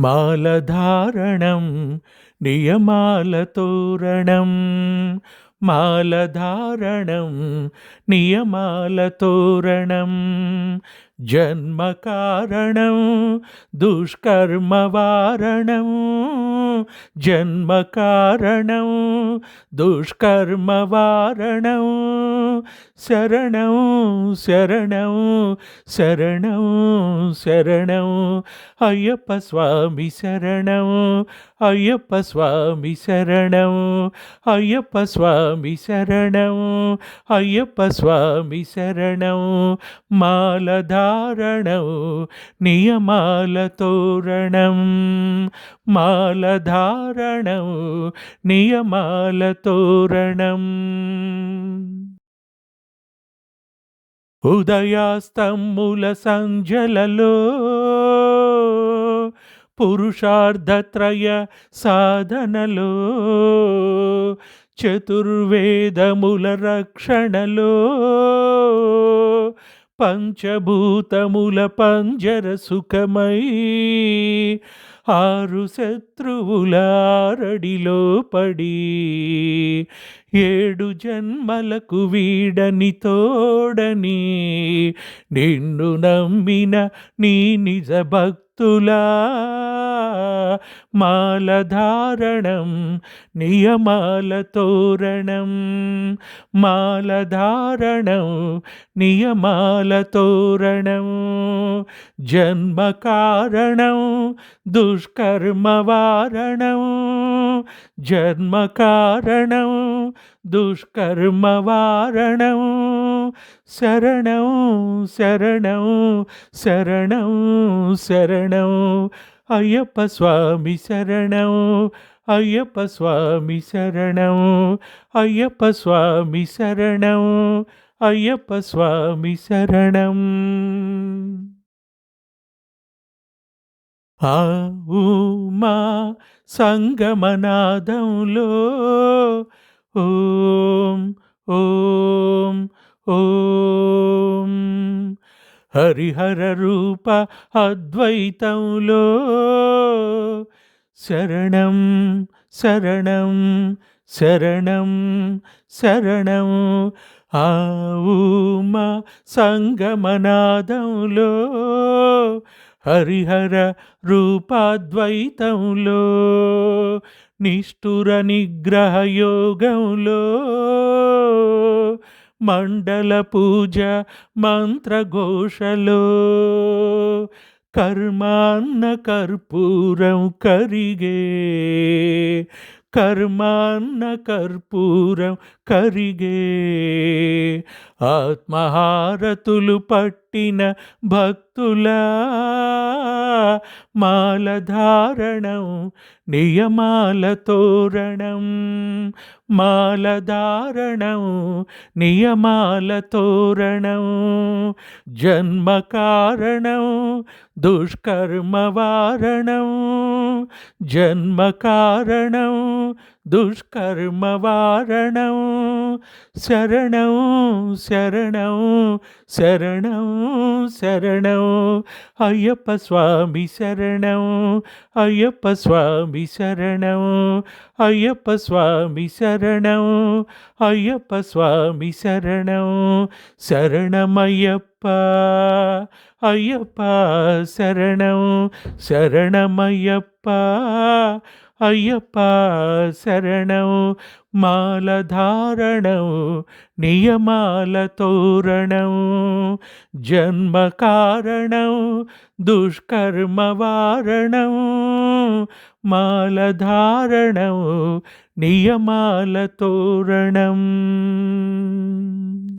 మాలధారణం నియమాల తోరణం మాలధారణం నియమాల जन्म कारण दुष्कर्म वारण जन्म कारण दुष्कर्म वारण शरण शरण शरण शरण अय्यप स्वामी शरण अय्यप स्वामी शरण अय्यप स्वामी शरण अय्यप स्वामी शरण मालधा కారణం నియమాల తోరణం. మాలధారణం నియమాల తోరణం. ఉదయాస్తమ్ముల సంజలలో పురుషార్థత్రయ సాధనలో చతుర్వేదముల రక్షణలో పంచభూతముల పంజర సుఖమై ఆరు శత్రువుల ఆరడిలో పడి ఏడు జన్మలకు వీడని తోడని నిన్ను నమ్మిన నీ నిజ భక్తులా. மாலதாரணம் நியமாலதோரணம். மாலதாரணம் நியமாலதோரணம். ஜன்மகாரணம் துஷ்கர்மவாரணம். ஜன்மகாரணம் துஷ்கர்மவாரணம். சரணம் சரணம் சரணம் சரணம். శరణం శరణం అయ్యప్ప స్వామి శరణం అయ్యప్ప స్వామి శరణం అయ్యప్ప స్వామి శరణం అయ్యప్ప స్వామి శరణం ఆ ఊమా సంగమనాదంలో ఓం ఓం ఓం హరిహర రూప అద్వైతంలో. శరణం శరణం శరణం శరణం. ఆవుమ సంగమనాదంలో. హరిహర రూపాద్వైతంలో. నిష్ఠుర నిగ్రహ యోగంలో మండల పూజ మంత్రఘోషలో. కర్మాన్న కర్పూరం కరిగే. కర్మాన్న కర్పూరం కరిగే. ఆత్మహారతులు పట్టిన భక్తులా. మాలధారణం నియమాల తోరణం మాలధారణం నియమాల తోరణం జన్మకారణం దుష్కర్మవారణం துஷ்கர்மவாரணம் சரணம் சரணம் சரணம் சரணம். ஐயப்ப சுவாமி சரணம் ஐயப்ப சுவாமி சரணம் ஐயப்ப சுவாமி சரணம் ஐயப்ப சுவாமி சரணம். சரணம் ஐயப்பா ஐயப்பா சரணம் சரணமையப்பா అయ్యప్ప శరణం మాలధారణం నియమాల తోరణం జన్మ కారణం జన్మకారణం దుష్కర్మవారణం మాలధారణం నియమాల తోరణం.